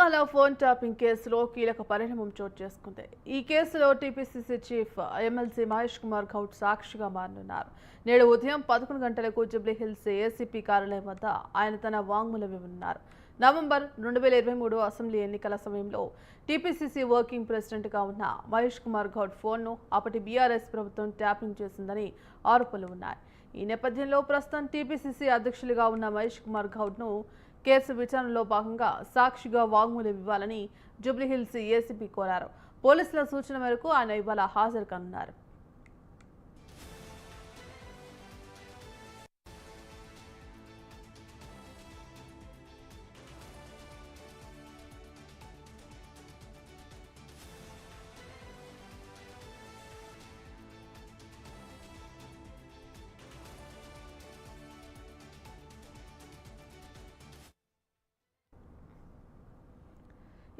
Phone tapping కేసులో కీలక పరిణామం చోటు చేసుకుంది. ఈ కేసులో TPCC chief MLC Mahesh Kumar Goud సాక్షిగా మారనున్నారు. నేడు ఉదయం పదకొండు గంటలకు జూబ్లీహిల్స్ ఏసీపీ కార్యాలయం వద్ద ఆయన తన వాంగ్మూలం ఇవ్వనున్నారు నవంబర్ రెండు వేల ఇరవై మూడు అసెంబ్లీ ఎన్నికల సమయంలో టీపీసీసీ వర్కింగ్ ప్రెసిడెంట్గా ఉన్న మహేష్ కుమార్ గౌడ్ ఫోన్ను అప్పటి బీఆర్ఎస్ ప్రభుత్వం ట్యాపింగ్ చేసిందని ఆరోపణలు ఉన్నాయి. ఈ నేపథ్యంలో ప్రస్తుతం టీపీసీసీ అధ్యక్షులుగా ఉన్న మహేష్ కుమార్ గౌడ్ను కేసు విచారణలో భాగంగా సాక్షిగా వాంగ్మూలం ఇవ్వాలని జూబ్లీహిల్స్ ఏసీపీ కోరారు. పోలీసుల సూచన మేరకు ఆయన ఇవాళ హాజరు కానున్నారు.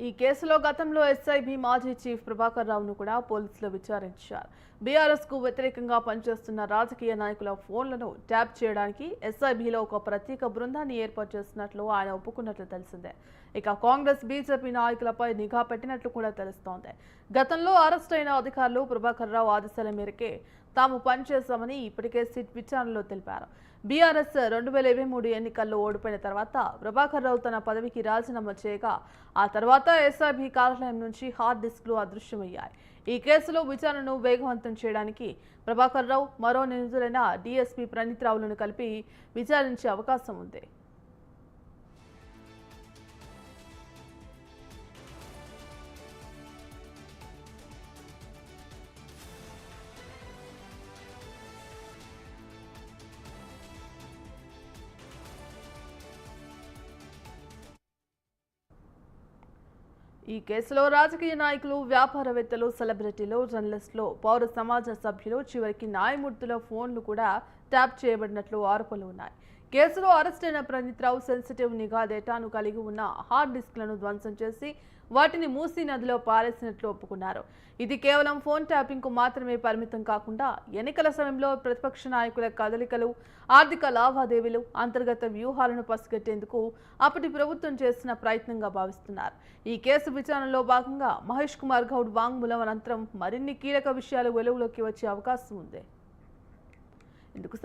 ఈ కేసులో గతంలో ఎస్ఐబి మాజీ చీఫ్ ప్రభాకర్ రావును కూడా పోలీసులు విచారించారు. బీఆర్ఎస్కు వ్యతిరేకంగా పనిచేస్తున్న రాజకీయ నాయకుల ఫోన్లను ట్యాప్ చేయడానికి ఎస్ఐబిలో ఒక ప్రత్యేక బృందాన్ని ఏర్పాటు చేస్తున్నట్లు ఆయన ఒప్పుకున్నట్లు తెలిసిందే. ఇక కాంగ్రెస్ బీజేపీ నాయకులపై నిఘా పెట్టినట్లు కూడా తెలుస్తోంది. గతంలో అరెస్ట్ అయిన అధికారులు ప్రభాకర్ రావు ఆదేశాల మేరకే తాము పనిచేస్తామని ఇప్పటికే సిట్ విచారణలో తెలిపారు. బీఆర్ఎస్ రెండు వేల ఇరవై మూడు ఎన్నికల్లో ఓడిపోయిన తర్వాత ప్రభాకర్ రావు తన పదవికి రాజీనామా చేయగా ఆ తర్వాత ఎస్ఆర్బీ కార్యాలయం నుంచి హార్డ్ డిస్క్లు అదృశ్యమయ్యాయి. ఈ కేసులో విచారణను వేగవంతం చేయడానికి ప్రభాకర్ రావు మరో నిందితులైన డీఎస్పీ ప్రణీత్ రావులను కలిపి విచారించే అవకాశం ఉంది. ఈ కేసులో రాజకీయ నాయకులు వ్యాపారవేత్తలు సెలబ్రిటీలు జర్నలిస్టులు పౌర సమాజ సభ్యులు చివరికి న్యాయమూర్తుల ఫోన్లు కూడా ట్యాప్ చేయబడినట్లు ఆరోపణలు ఉన్నాయి. కేసులో అరెస్ట్ అయిన ప్రణీత్ రావు సెన్సిటివ్ నిఘా డేటాను కలిగి ఉన్న హార్డ్ డిస్క్లను ధ్వంసం చేసి వాటిని మూసీ నదిలో పారేసినట్లు ఒప్పుకున్నారు. ఇది కేవలం ఫోన్ ట్యాపింగ్కు మాత్రమే పరిమితం కాకుండా ఎన్నికల సమయంలో ప్రతిపక్ష నాయకుల కదలికలు ఆర్థిక లావాదేవీలు అంతర్గత వ్యూహాలను పసిగట్టేందుకు అప్పటి ప్రభుత్వం చేసిన ప్రయత్నంగా భావిస్తున్నారు. ఈ కేసు విచారణలో భాగంగా మహేష్ కుమార్ గౌడ్ వాంగ్మూలం అనంతరం మరిన్ని కీలక విషయాలు వెలుగులోకి వచ్చే అవకాశం ఉంది. ఇందుకు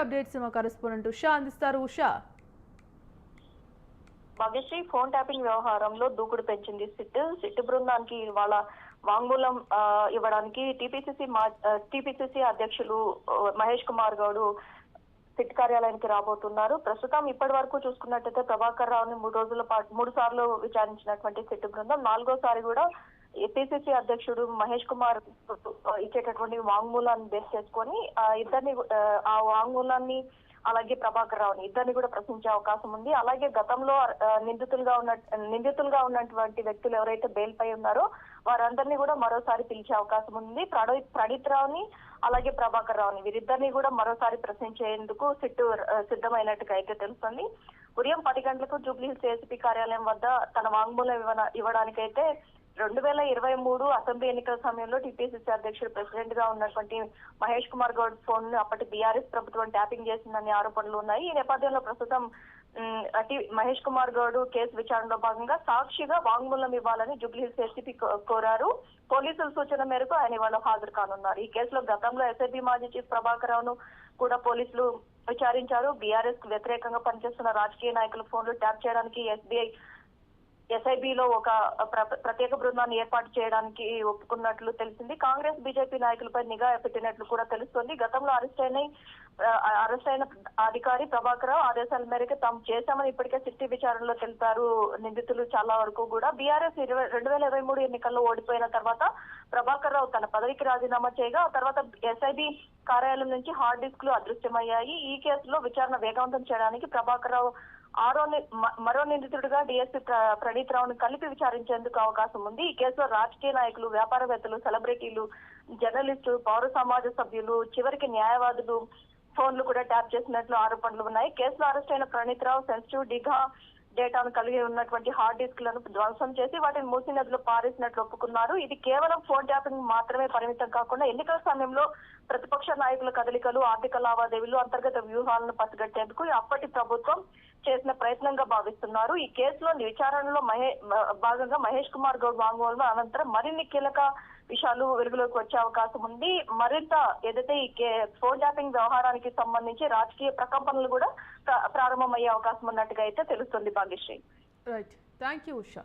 అప్డేట్స్ మా కరెస్పాండెంట్ ఉషా అందిస్తారు. ఉషా. భాగ్యశ్రీ ఫోన్ ట్యాపింగ్ వ్యవహారంలో దూకుడు పెంచింది సిట్. సిట్ బృందానికి వాళ్ళ వాంగ్మూలం ఇవ్వడానికి టీపీసీసీ మా టీపీసీసీ అధ్యక్షులు మహేష్ కుమార్ గౌడ్ సిట్ కార్యాలయానికి రాబోతున్నారు. ప్రస్తుతం ఇప్పటి వరకు చూసుకున్నట్టయితే ప్రభాకర్ రావుని మూడు రోజుల పాటు మూడు సార్లు విచారించినటువంటి సిట్ బృందం నాలుగోసారి కూడా పిసిసి అధ్యక్షుడు మహేష్ కుమార్ ఇచ్చేటటువంటి వాంగ్మూలాన్ని బేస్ చేసుకొని ఆ ఇద్దరిని ఆ, వాంగ్మూలాన్ని అలాగే ప్రభాకర్ రావుని ఇద్దరిని కూడా ప్రశ్నించే అవకాశం ఉంది. అలాగే గతంలో నిందితులుగా ఉన్న నిందితులుగా ఉన్నటువంటి వ్యక్తులు ఎవరైతే బెయిల్ పై ఉన్నారో వారందరినీ కూడా మరోసారి పిలిచే అవకాశం ఉంది. ప్రణీత్ ప్రణీత్ రావుని అలాగే ప్రభాకర్ రావుని వీరిద్దరిని కూడా మరోసారి ప్రశ్నించేందుకు సిట్టు సిద్ధమైనట్టుగా అయితే తెలుస్తుంది. ఉదయం పది గంటలకు జూబ్లీహిల్స్ ఏసీపీ కార్యాలయం వద్ద తన వాంగ్మూలం ఇవ్వడానికైతే రెండు వేల ఇరవై మూడు అసెంబ్లీ ఎన్నికల సమయంలో టీపీసీసీ అధ్యక్షుడు ప్రెసిడెంట్గా ఉన్నటువంటి మహేష్ కుమార్ గౌడ్ ఫోన్ను అప్పటి బీఆర్ఎస్ ప్రభుత్వం ట్యాపింగ్ చేసిందని ఆరోపణలు ఉన్నాయి. ఈ నేపథ్యంలో ప్రస్తుతం మహేష్ కుమార్ గౌడ్ కేసు విచారణలో భాగంగా సాక్షిగా వాంగ్మూలం ఇవ్వాలని జూబ్లీహిల్స్ ఎస్పీ కోరారు. పోలీసుల సూచన మేరకు ఆయన ఇవాళ హాజరు కానున్నారు. ఈ కేసులో గతంలో ఎస్ఐబి మాజీ చీఫ్ ప్రభాకర్ రావును కూడా పోలీసులు విచారించారు. బీఆర్ఎస్కు వ్యతిరేకంగా పనిచేస్తున్న రాజకీయ నాయకుల ఫోన్లు ట్యాప్ చేయడానికి ఎస్బీఐ ఎస్ఐబిలో ఒక ప్ర- ప్రత్యేక బృందాన్ని ఏర్పాటు చేయడానికి ఒప్పుకున్నట్లు తెలిసింది. కాంగ్రెస్ బీజేపీ నాయకులపై నిఘా పెట్టినట్లు కూడా తెలుస్తోంది. గతంలో అరెస్ట్ అయిన అరెస్ట్ అయిన అధికారి ప్రభాకర్ ఆదేశాల మేరకు తాము చేశామని ఇప్పటికే సిట్టి విచారణలో తెలిపారు. నిందితులు చాలా వరకు కూడా బీఆర్ఎస్ ఇరవై రెండు వేల ఇరవై మూడు ఎన్నికల్లో ఓడిపోయిన తర్వాత ప్రభాకర్ రావు తన పదవికి రాజీనామా చేయగా ఆ తర్వాత ఎస్ఐబి కార్యాలయం నుంచి హార్డ్ డిస్క్లు అదృశ్యమయ్యాయి. ఈ కేసులో విచారణ వేగవంతం చేయడానికి ప్రభాకర్ రావు ఆరో ని- మ- మరో నిందితుడిగా డిఎస్పీ ప్రణీత్ రావును కలిపి విచారించేందుకు అవకాశం ఉంది. ఈ కేసులో రాజకీయ నాయకులు వ్యాపారవేత్తలు సెలబ్రిటీలు జర్నలిస్టులు పౌర సమాజ సభ్యులు చివరికి న్యాయవాదులు ఫోన్లు కూడా ట్యాప్ చేసినట్లు ఆరోపణలు ఉన్నాయి. కేసులో అరెస్ట్ అయిన ప్రణీత్ రావు సెన్సిటివ్ డిఘా డేటాను కలిగి ఉన్నటువంటి హార్డ్ డిస్క్లను ధ్వంసం చేసి వాటిని మూసీ నదిలో పారేసినట్లు ఒప్పుకున్నారు. ఇది కేవలం ఫోన్ ట్యాపింగ్ మాత్రమే పరిమితం కాకుండా ఎన్నికల సమయంలో ప్రతిపక్ష నాయకుల కదలికలు ఆర్థిక లావాదేవీలు అంతర్గత వ్యూహాలను పసిగట్టేందుకు అప్పటి ప్రభుత్వం చేసిన ప్రయత్నంగా భావిస్తున్నారు. ఈ కేసులో విచారణలో మహే భాగంగా మహేష్ కుమార్ గౌడ్ వాంగ్మూలం అనంతరం మరిన్ని కీలక విషయాలు వెలుగులోకి వచ్చే అవకాశం ఉంది. మరింత ఏదైతే ఈ ఫోన్ ట్యాపింగ్ వ్యవహారానికి సంబంధించి రాజకీయ ప్రకంపనలు కూడా ప్రారంభమయ్యే అవకాశం ఉన్నట్టుగా అయితే తెలుస్తుంది Bhagyashree. Right thank you Usha